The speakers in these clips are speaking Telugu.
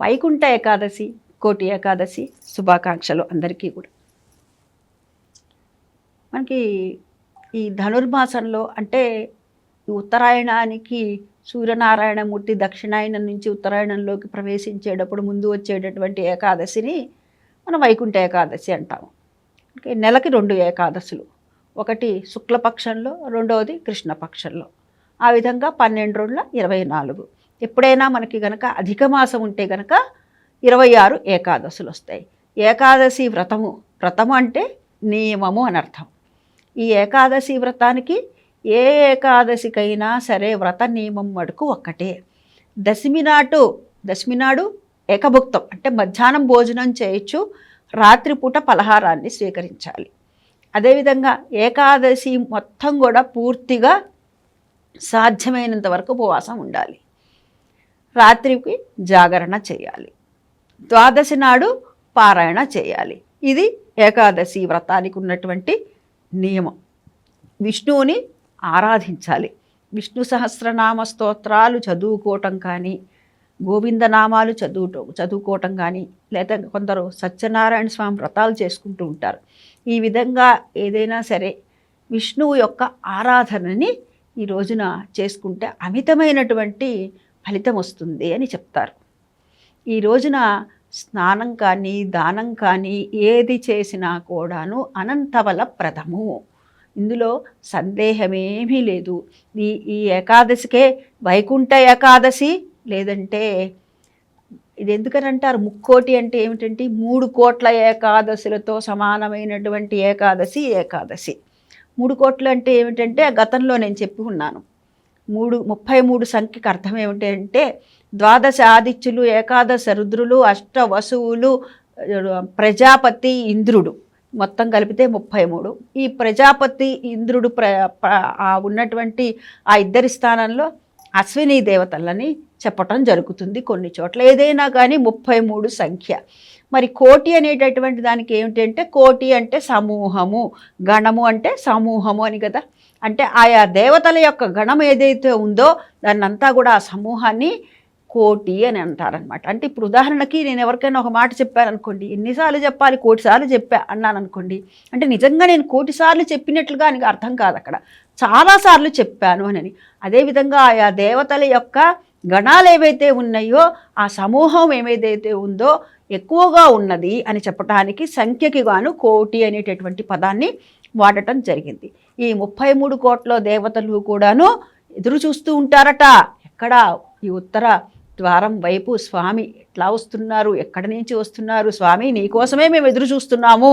వైకుంఠ ఏకాదశి కోటి ఏకాదశి శుభాకాంక్షలు అందరికీ కూడా. మనకి ఈ ధనుర్మాసంలో అంటే ఈ ఉత్తరాయణానికి సూర్యనారాయణమూర్తి దక్షిణాయనం నుంచి ఉత్తరాయణంలోకి ప్రవేశించేటప్పుడు ముందు వచ్చేటటువంటి ఏకాదశిని మనం వైకుంఠ ఏకాదశి అంటాము. నెలకి రెండు ఏకాదశులు. ఒకటి శుక్లపక్షంలో రెండవది కృష్ణపక్షంలో. ఆ విధంగా పన్నెండు రోజుల ఇరవై నాలుగు. ఎప్పుడైనా మనకి గనక అధిక మాసం ఉంటే గనక ఇరవై ఆరు ఏకాదశులు వస్తాయి. ఏకాదశి వ్రతము వ్రతము అంటే నియమము అని అర్థం. ఈ ఏకాదశి వ్రతానికి ఏ ఏకాదశికైనా సరే వ్రత నియమం మటుకు ఒక్కటే. దశమి నాటు దశమి నాడు ఏకభుక్తం అంటే మధ్యాహ్నం భోజనం చేయొచ్చు రాత్రిపూట పలహారాన్ని స్వీకరించాలి. అదేవిధంగా ఏకాదశి మొత్తం కూడా పూర్తిగా సాధ్యమైనంత వరకు ఉపవాసం ఉండాలి. రాత్రికి జాగరణ చేయాలి. ద్వాదశి నాడు పారాయణ చేయాలి. ఇది ఏకాదశి వ్రతానికి ఉన్నటువంటి నియమం. విష్ణువుని ఆరాధించాలి. విష్ణు సహస్రనామ స్తోత్రాలు చదువుకోవటం కానీ గోవిందనామాలు చదువుటం చదువుకోవటం కానీ లేదా కొందరు సత్యనారాయణ స్వామి వ్రతాలు చేసుకుంటూ ఉంటారు. ఈ విధంగా ఏదైనా సరే విష్ణువు యొక్క ఆరాధనని ఈ రోజున చేసుకుంటే అమితమైనటువంటి ఫలితం వస్తుంది అని చెప్తారు. ఈ రోజున స్నానం కానీ దానం కానీ ఏది చేసినా కూడాను అనంతవల ప్రథము ఇందులో సందేహమేమీ లేదు. ఈ ఈ ఏకాదశికే వైకుంఠ ఏకాదశి లేదంటే ఇది ఎందుకని అంటారు? ముక్కోటి అంటే ఏమిటంటే మూడు కోట్ల ఏకాదశులతో సమానమైనటువంటి ఏకాదశి ఏకాదశి. మూడు కోట్లు అంటే ఏమిటంటే గతంలో నేను చెప్పి ఉన్నాను. మూడు ముప్పై మూడు సంఖ్యకు అర్థం ఏమిటంటే ద్వాదశ ఆదిత్యులు ఏకాదశ రుద్రులు అష్ట వసువులు ప్రజాపతి ఇంద్రుడు. మొత్తం కలిపితే ముప్పై మూడు. ఈ ప్రజాపతి ఇంద్రుడు ప్ర ఉన్నటువంటి ఆ ఇద్దరి స్థానంలో అశ్విని దేవతలని చెప్పటం జరుగుతుంది కొన్ని చోట్ల. ఏదైనా కానీ ముప్పై మూడు సంఖ్య. మరి కోటి అనేటటువంటి దానికి ఏమిటంటే కోటి అంటే సమూహము గణము అంటే సమూహము అని కదా. అంటే ఆయా దేవతల యొక్క గణం ఏదైతే ఉందో దాన్నంతా కూడా ఆ సమూహాన్ని కోటి అని అంటారనమాట అంటే ఇప్పుడు ఉదాహరణకి నేను ఎవరికైనా ఒక మాట చెప్పాను అనుకోండి ఎన్నిసార్లు చెప్పాలి కోటి సార్లు చెప్పా అన్నాను అనుకోండి అంటే నిజంగా నేను కోటిసార్లు చెప్పినట్లుగా అని అర్థం కాదు అక్కడ చాలాసార్లు చెప్పాను అని. అదేవిధంగా ఆయా దేవతల యొక్క గణాలు ఏవైతే ఉన్నాయో ఆ సమూహం ఏమైతే ఉందో ఎక్కువగా ఉన్నది అని చెప్పటానికి సంఖ్యకి గాను కోటి అనేటటువంటి పదాన్ని వాడటం జరిగింది. ఈ ముప్పై మూడు కోట్ల దేవతలు కూడాను ఎదురు చూస్తూ ఉంటారట. ఎక్కడ? ఈ ఉత్తర ద్వారం వైపు స్వామి ఎట్లా వస్తున్నారు? ఎక్కడి నుంచి వస్తున్నారు? స్వామి నీకోసమే మేము ఎదురు చూస్తున్నాము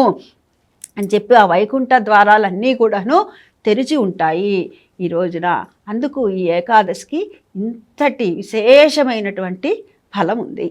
అని చెప్పి ఆ వైకుంఠ ద్వారాలన్నీ కూడాను తెరిచి ఉంటాయి. ఈ రోజున అందుకు ఈ ఏకాదశికి ఇంతటి విశేషమైనటువంటి ఫలం ఉంది